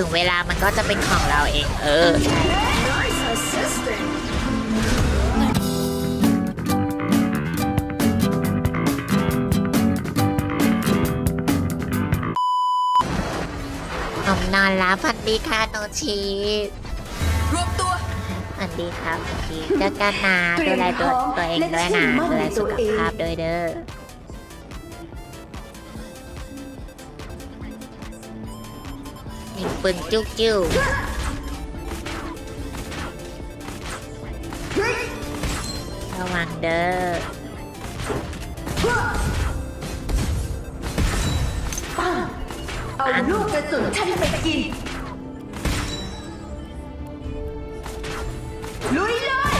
ถึงเวลามันก็จะเป็นของเราเอง เออใช่นมนอนแล้วฝันดีค่ะโนชีรวมตัว ฝันดีครับโนชีเจอกันนะดูแลตัวตัวเองด้วยนะดูแลสุขภาพด้วยเด้อ ปืนจุกจิ้วระวังเด้อเอาลูกกระสุนฉันไปกิน ลุยเลย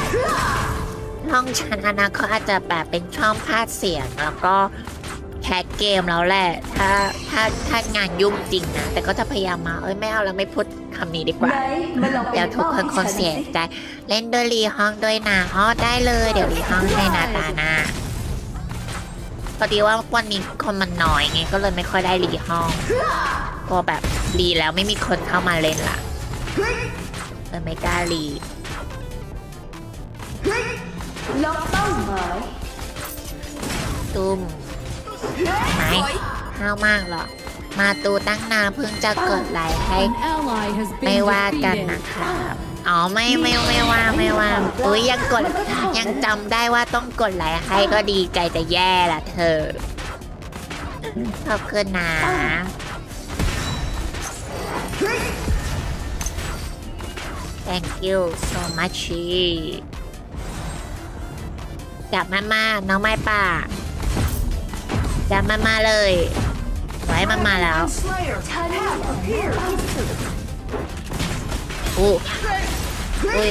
ห้องฉันอนาคตอาจจะแบบเป็นช่องพากย์เสียงแล้วก็ แคสเกมแล้วแหละ ถ้าถ้าถ้างานยุ่งจริงนะ แต่ก็จะพยายามมา เอ้ยไม่เอาแล้วไม่พูดคำนี้ดีกว่าไหนมาลองเป็นเดี๋ยวทุกคนคงเสียใจ เล่นด้วยรีห้องด้วยนะอ๋อได้เลย เดี๋ยวรีห้องให้นาตาหน้าพอดีว่าวันนี้คนมันน้อยไงก็เลยไม่ค่อยได้รีห้องพอแบบรีแล้วไม่มีคนเข้ามาเล่นละเลยไม่กล้ารีล็อกเป้าหมายตุ้ม ไหมห้าวมากเหรอ มาตูตั้งนานเพิ่งจะกดไลค์ให้ An ally has ไม่ been ว่ากัน defeated. นะครับอ๋อไม่ไม่ไม่ว่าไม่ว่าอุ้ยยังกดยังจำได้ว่าต้องกดไลค์ให้ก็ดีใจจะแย่ละเธอขอบคุณนะ thank you so much จับมามาน้องไม้ป่า จับมามาเลย ไว้มันมาแล้วฉันเพียร์ที่สุดอู้อุ้ย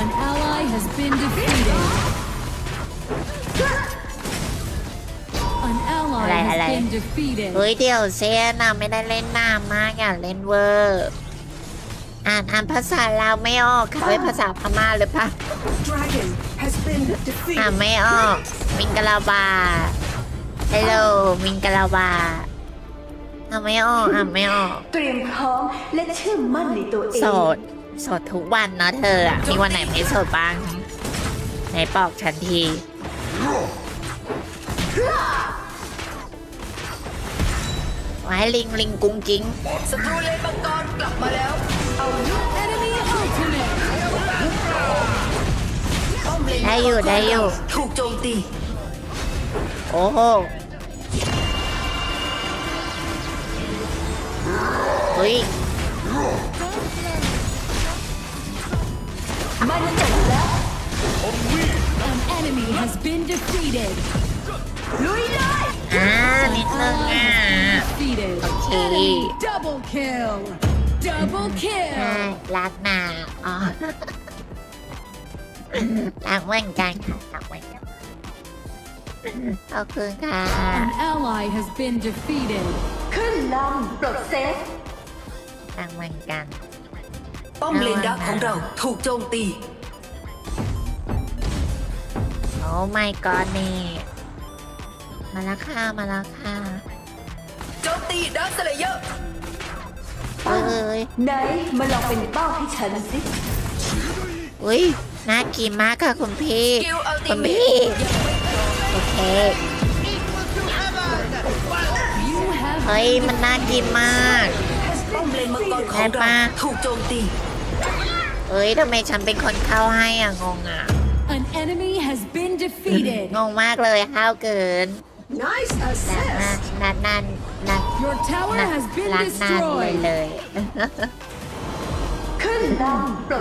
An ally has been defeated. An ally Alay, has alay. been defeated. เฮ้ยเดี๋ยวเซนนะไม่ได้เล่นนานมากอย่าเล่นเวอร์ อ่านอ่านภาษาลาวไม่ออกค่ะเป็นภาษาพม่าหรือเปล่า Dragon has been อ่าน defeated ไม่ออก มิงกะลาบาฮัลโหลมิงกะลาบาอ่านไม่ออกอ่านไม่ออก เตรียมพร้อมและเชื่อมั่นในตัวเองโสดโสดทุกวันเนาะเธออะมีวันไหนไม่โสดบ้างไหนบอกฉันทีไว้ลิงลิงกุ้งกิ้งศัตรูเลนมังกรกลับมาแล้ว เอาลูก ได้อยู่ได้อยู่ถูกโจมตี โอ้โหเฮ้ยมันจบแล้ว An enemy has been defeated. ลุยเลยอ่านิดนึง Ally อะ has been defeated. Okay. Enemy double kill. Double ใช่ kill. รักนาอ๋อ รักเหมือนกันค่ะรักเหมือนกันขอบคุณค่ะ An ally has been defeated. ขึ้นลำปลดเซฟ รักเหมือนกัน ป้อมเลนดักของเราถูกโจมตี โอ้ไม่กอดนี่ มาแล้วค่ะ มาแล้วค่ะโจมตีดักสเลเยอร์เอ้ยไหนมาลองเป็นเป้าให้ฉันสิ อุ้ย น่ากินมากค่ะคุณพี่สกิลอัลติคุณเมพี่ทโอเค You have เฮ้ยมันน่ากินมากป้อมเลนมังกรของได้เราปะถูกโจมตีเอ้ยทำไมฉันเป็นคนเข้าให้อะงงอะ an enemy has been defeated. งงมากเลยห้าวเกิน Nice นัดนัดนัดนัด Your tower นัด has been รักนานเลย destroyed. เลยขึ้นลำปลด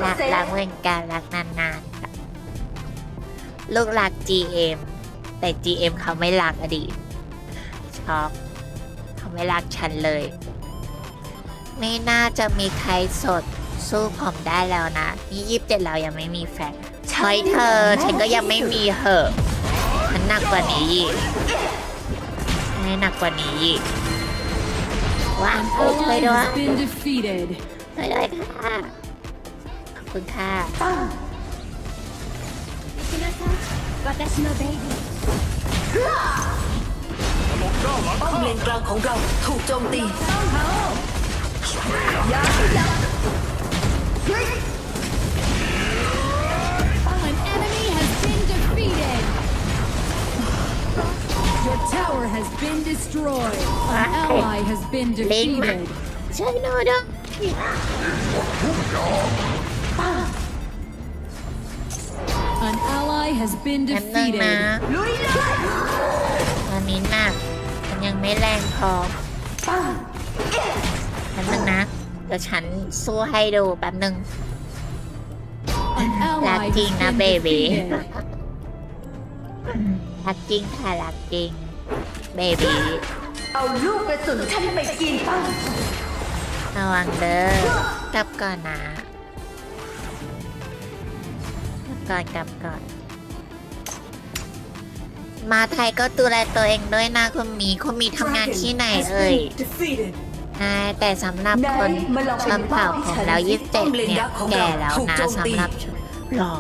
รักรักเหมือนกันรักนานๆค่ะลูกรัก GM แต่ GM เขาไม่รักอดีตช็อกเขาไม่รักฉันเลย ไม่น่าจะมีใครสดสู้ผมได้แล้วนะ นี่ยี่สิบเจ็ดเรายังไม่มีแฟนเฮ้ยเธอ ฉันก็ยังไม่มีเหอะมันหนักกว่านี้อีกให้หนักกว่านี้อีกว้าว An ช่วยด้วยช่วยด้วยค่ะ คุณค่ะห้อมเลนกลางของเราถูกโจมตีย่ายัลิงมาช่หนูด้ว An ally has been แป๊บนึงนะ defeated. ลุยเลยตอนนี้หนักมันยังไม่แรงพอปังแป๊บนึงนะ เดี๋ยวฉันสู้ให้ดูแป๊บนึง An ally Lạc has Kiên đã been bề bỉ. defeated. รักจริงค่ะรักจริง เบบีเอาลูกกระสุนฉันไปกินปังระวังเด้อกลับก่อนนะ กลับก่อนกลับก่อน มาไทยก็ดูแลตัวเองด้วยนะคุณหมีคุณหมีทำงานที่ไหนเอ่ย defeated อ่าแต่สำหรับไหนคนมาลองชเป็นนเผ่าเป้าให้ของฉันเราสิยี่สิบเจ็ดป้อมเลนเนี่ยยักษ์ของแก่เราแล้วถูกนะโจมตีสำหรับชนหรอ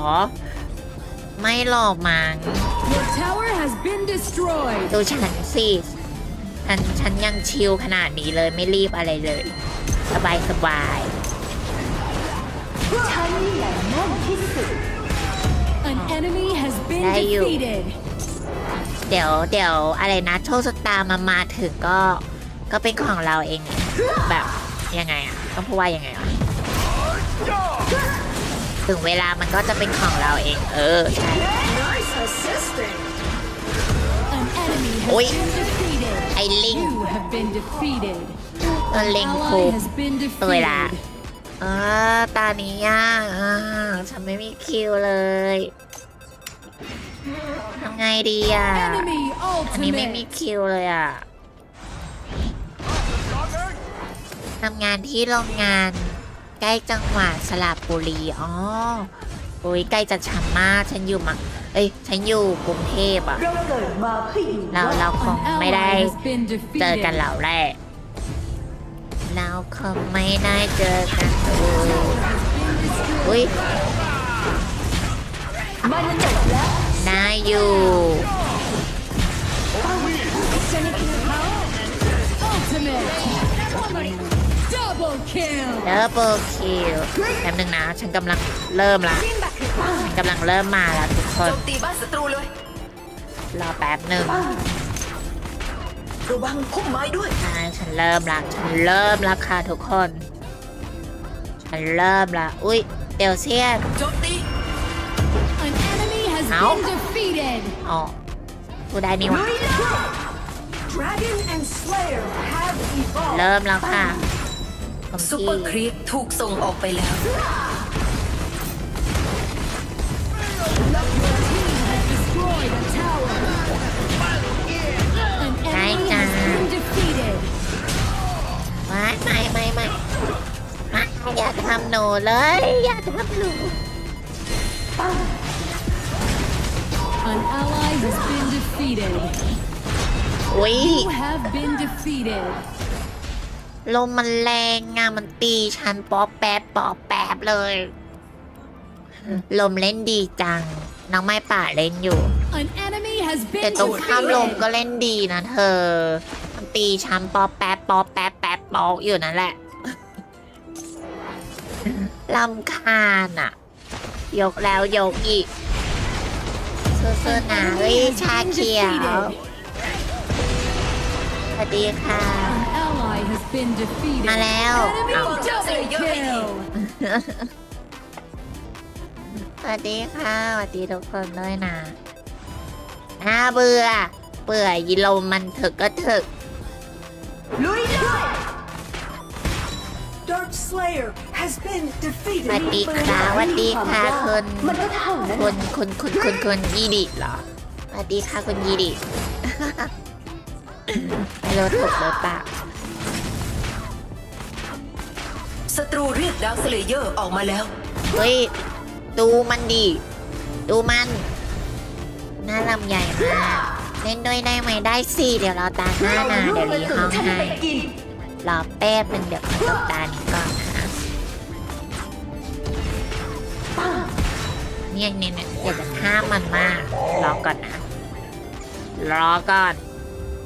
ไม่หลอกมัง Your tower has been destroyed. ดูฉันสิฉันฉันยังชิลขนาดนี้เลยไม่รีบอะไรเลย สบายสบายฉันนี่แหละแน่นที่สุด An enemy has been Đây dù. defeated. เดี๋ยวเดี๋ยวอะไรนะโชคชะตามามาถึงก็ก็เป็นของเราเองไงแบบยังไงอะต้องพูดว่ายังไงอะถึงเวลามันก็จะเป็นของเราเอง เออใช่ nice assisting An enemy has Ôi. been defeated. ไอ้ลิง You have been defeated. ตัว An ลิง ally คุก has been ตัวละ defeated. เออตานี้ย่าอ่าฉันไม่มีคิวเลยทำ ไงดีอะ Enemy อันนี้ไม่มี ultimate. คิวเลยอะทำงานที่โรงงาน ใกล้จังหวัดสระบุรี อ๋อโอ้ยใกล้จะฉันมากฉันอยู่มาเอ้ย ฉันอยู่กรุงเทพอะ เราเกิดมาเพื่ออยู่เรารอดเราคง An ไม่ได้ ally has been เจอกัน defeated. เหล่าแรก เราคงไม่ได้เจอกันเลยอุ้ยมันจบแล้ว น่าอยู่ Ultimate. Double kill. ดับเบิลคิวแป๊บนึงนะ ฉันกำลังเริ่มละฉันกำลังเริ่มมาแล้วทุกคนโจมตีบ้านศัตรูเลย รอแป๊บหนึ่งระวังพุ่มไม้ด้วย อ่าฉันเริ่มละฉันเริ่มละค่ะทุกคน ฉันเริ่มละ อุ้ยเดลเซียนโจมตี An enemy has Ow. been defeated. อ๋อกูได้นี่หวะ Dragon and Slayer have evolved เริ่มแล้วค่ะผมซุปที่เปอร์ครีปถูกส่งออกไปแล้ว Destroyed a tower. An enemy has been defeated. ไม่ไม่ไม่ไม่ไม่อย่าทำหนูเลย อย่าทำหนู An ally has been defeated. อุ้ย You have been defeated. ลมมันแรงอะมันตีฉันป๊อปแป๊บป๊อปแป๊บเลย ลมเล่นดีจัง น้องไม้ป่าเล่นอยู่ An enemy has แต่ been ตรงข้ามลม defeated. ก็เล่นดีนะเธอ มันตีช้ำป๊อปแป๊บป๊อปแป๊บแป๊บป๊อกอยู่นั่นแหละ ลำคาญอะยกแล้วยกอีก สู้ๆนะเฮ้ยชาเขียว สวัสดีค่ะ An ally has been defeated. มาแล้ว Enemy เอา double kill. สวัสดีค่ะสวัสดีทุกคนด้วยนะน่าเบื่อ เบื่อยีลมมันถึกก็ถึก ลุยเลย Dark Slayer has been ส defeated วัสดีค่ะสวัสดีค่ะคนก็เท่านั้นคุณคุณคุณคุณคุณยีดิเหรอสวัสดีค่ะคุณยีดิไม่รู้ถูกหรือเปล่าศัตรูเรียกดาวสเลเยอร์ออกมาแล้ว เฮ้ย ดูมันดี ดูมันน่าลำใหญ่มากเล่นด้วยได้ไหมได้สิ เดี๋ยวเราตาห้านาเดี๋ยวรีห้องให้ รอแป๊บนึงเดี๋ยวขอจบตานี้ก่อนค่ะเนี่ยเนี่ยเนี่ยเดี๋ยวจะห้ามันมากรอก่อนนะ รอก่อน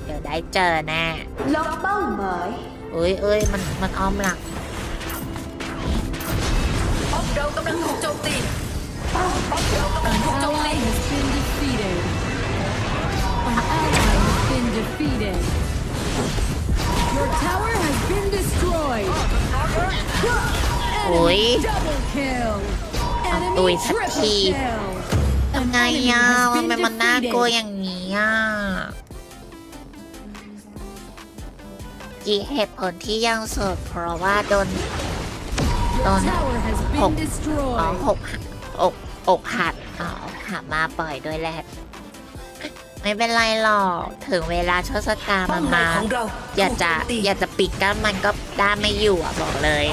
เดี๋ยวได้เจอแน่ล็อกเป้าหมายเอ้ยเอ้ยมันมันอ้อมหลังอกำลังถูกโจมตี An ally has been defeated. An ally has been defeated. Your tower has been destroyed. โอ้ย Enemy double kill. ตุย Enemy สัก triple ที kill. ทำไง An enemy อะ has มัน been เป็นมันน่ากลัว defeated. อย่างนี้อะกี่เหตุผลที่ยังโสดเพราะว่าโดน Your Don- tower has Hộc. been อ๋อ destroyed. หกอกอกหักอ๋ออกหักมาปล่อยด้วยแหละ ไม่เป็นไรหรอก ถึงเวลาชดชะตาป้มัอนมในมาของเราอย่าจะถูกโมตีอย่าจะปิดกั้นมันก็ด้านไม่อยู่อะบอกเลย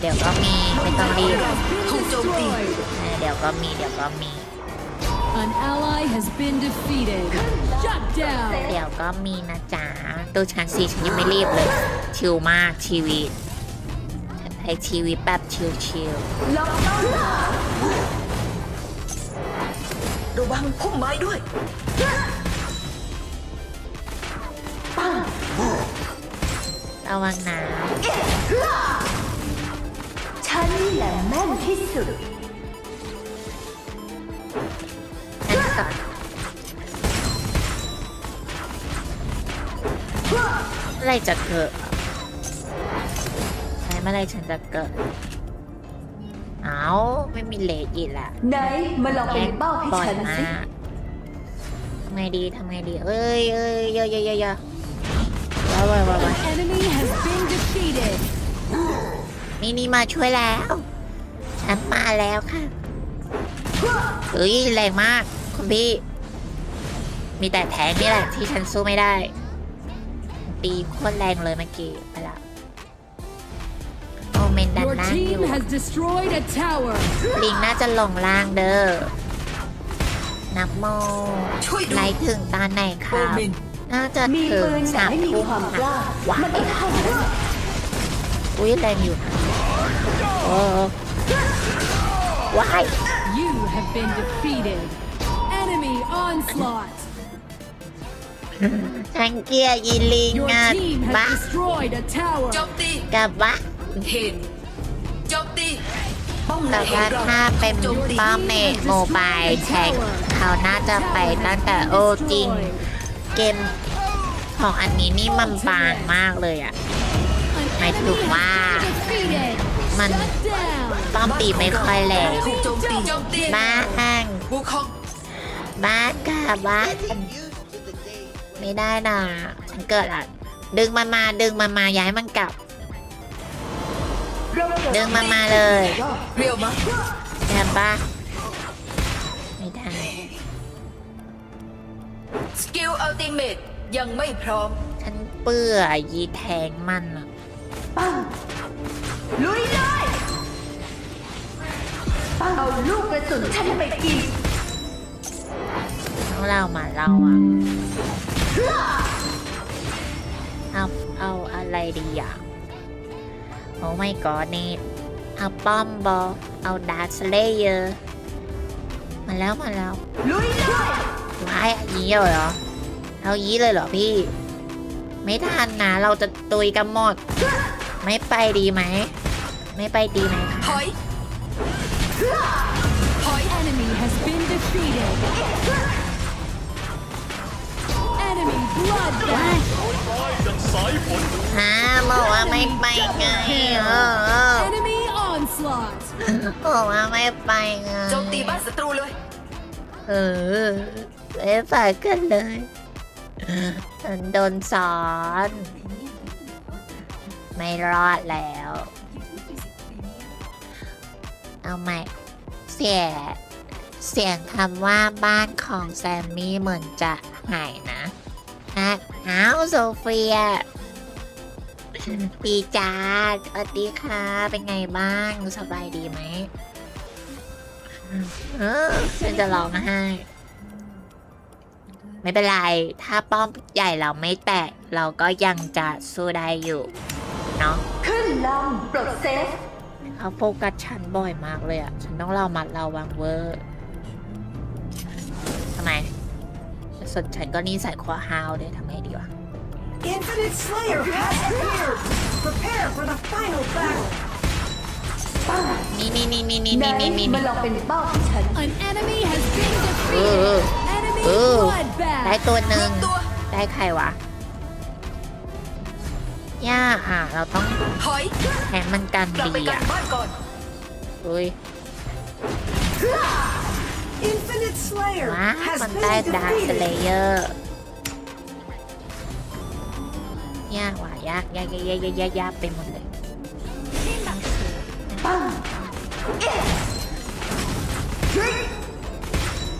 เดี๋ยวก็มีไม่ต้องรีบ Has been Hộc trộm tì. destroyed. เออเดี๋ยวก็มีเดี๋ยวก็มี An ally has been defeated. Shut down. เดี๋ยวก็มีนะจ๊ะดูฉันสิฉันยังไม่รีบเลย ชิลมากชีวิตฉันใช้ชีวิตแบบชิลล็อกต้อนระวังพุ่มไม้ด้วย ระวังนะฉันแหละแม่นที่สุดฉันก่อนเมื่อไหรจะเกิดใช่เมื่อไหรฉันจะเกิดเอาไม่มีเลทอีกละไหนมาลองเป็นเป้าให้บ่อยฉันมาสิกทำไงดีทำไงดี เอ้ยเอ้ยเยอะเยอะเยอะ เยว้าวว้าวว้าว An enemy has been defeated. นี่นี่มาช่วยแล้ว ฉันมาแล้วค่ะ เฮ้ยแรงมากคุณพี่ มีแต่แทงนี่แหละที่ฉันสู้ไม่ได้ ตีโคตรแรงเลยเมื่อกี้ไปละโอเมนดัน Your ล่างอ team ยู่ has destroyed a tower. ลิงน่าจะหลงล่างเด้อ นับโมช่วยดูไลฟ์ถึงตอนไหนคโอรับ เมน น่าจะมีถึงปืนแต่สามไม่มีทุ่มความกค่ะล้าว้ามันไม่เท่ากันอุ้ยแรงอยู่นะโอ้ว้าย You have been defeated. Enemy onslaught. ฉันเกลียดยีลิง Your อะ team บ้า has destroyed a tower. โจมตีกับว่าเห็นโจมตีป้อมในแต่ขอว่างเราถ้าเป็นโจมตีป้อมเมดโมบายแทงเขาน่าจะไปตั้งแต่โอ้จริง เกมของอันนี้นี่มันบางมากเลยอะ An หมายถึง enemy ว่า has been defeated. มัน Shut down. ป้อมตีไม่ค่อยแรงถูกโจมตีโจมตีบ้าแห้งบูคองบ้ากาบ้าไม่ได้นะฉันเกิดอะดึงมันมาดึงมันมาย้ายมันกลับ ดึงมันมาเลยเรียวมาแทนปะ สกิลอัลติเมตยังไม่พร้อม ฉันเปื่อยีแทงมันอะปังลุยเลยปังเอาลูกกระสุนฉันไปกินต้องเล่ามาเล่าอะเอาเอาอะไรดีอะโอ้ไม่กอนี่เอาป้อมบอเอาดาร์สเลเยอร์มาแล้วมาแล้วลุยเลย ว้ายยี้เลยเหรอ เอายี้เลยเหรอพี่ ไม่ทันนะเราจะตุยกันหมด ไม่ไปดีไหม ไม่ไปดีไหมคะถอยถอย Enemy has been defeated. Enemy bloodbath. ฮะบอกว่าไม่ไปไงเออเออ Enemy onslaught. บอกว่าไม่ไปไง โจมตีบ้านศัตรูเลย เออไม่ไปกันเลยฉันโดนสอน ไม่รอดแล้ว เอาใหม่ เสีย เสียงคำว่าบ้านของแซมมี่เหมือนจะหายนะนะอ้าวโซเฟียปีจาสวัสดีค่ะ เป็นไงบ้าง สบายดีไหม เออฉันจะร้องไห้ ไม่เป็นไร ถ้าป้อมใหญ่เราไม่แตก เราก็ยังจะสู้ได้อยู่ เนาะขึ้นลำปลดเซฟเขาโฟกัสฉันบ่อยมากเลยอะฉันต้องเรามัดเราวางเวอร์ทำไมสนฉันก็นี่ใส่คอฮาวเลยทำไงดีวะ Infinite Slayer has appeared! Prepare for the final battle! นี่นี่นี่นี่นี่ไหนนี่นี่มานี่ลองเป็นเป้าที่ฉัน An enemy has been เออ defeated. Enemy เออได้ bloodbath. ตัวหนึ่งได้ใครวะย่าอะ เราต้องถอยแทนมันกันกลับดีกันอะบ้านก่อนอุ้ย Infinite Slayer ว้า has มัน been ได้ดาร์คเล defeated เยอร์ยากว่ะยากยากยากยากยากยากไปหมดเลย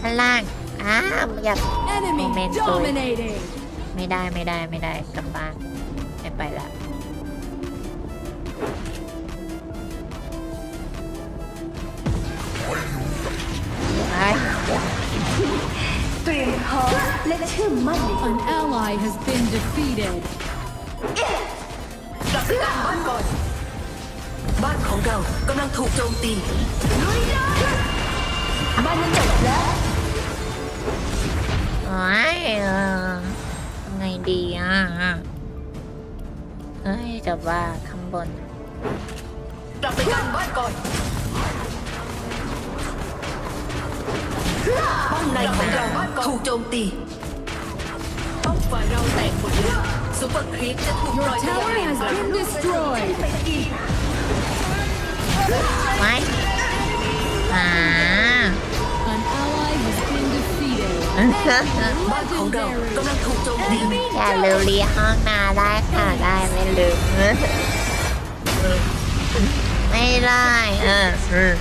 ข้างล่างอ้าวอยาก Enemy Momento. dominating. ไม่ได้ไม่ได้ไม่ได้กลับบ้านไม่ไปละไปเตรียมพร้อมและเชื่อมั่นในตัว An ally has been defeated. กลับไปกันบ้านก่อน บ้านของเรากำลังถูกโจมตีลุยเลยบ้านมันจบแล้วโอ้ยเออทำไงดีอะเฮ้ยแต่ว่าข้างบนกลับไปกันบ้านก่อนป้อมในของเราถูกโจมตีป้อมฝ่ายเราแตกหมดแล้วซุปเปอร์ครีปจะถูกป Your ล่อยไปยัง tower เลน has กลาง been destroyed. ไว้อ่า An ally has been defeated. บ้านของเรากำลังถูกโจมตีอย่าลืมรีห้องนาได้ค่ะได้ไม่ลืม ไม่ได้เออ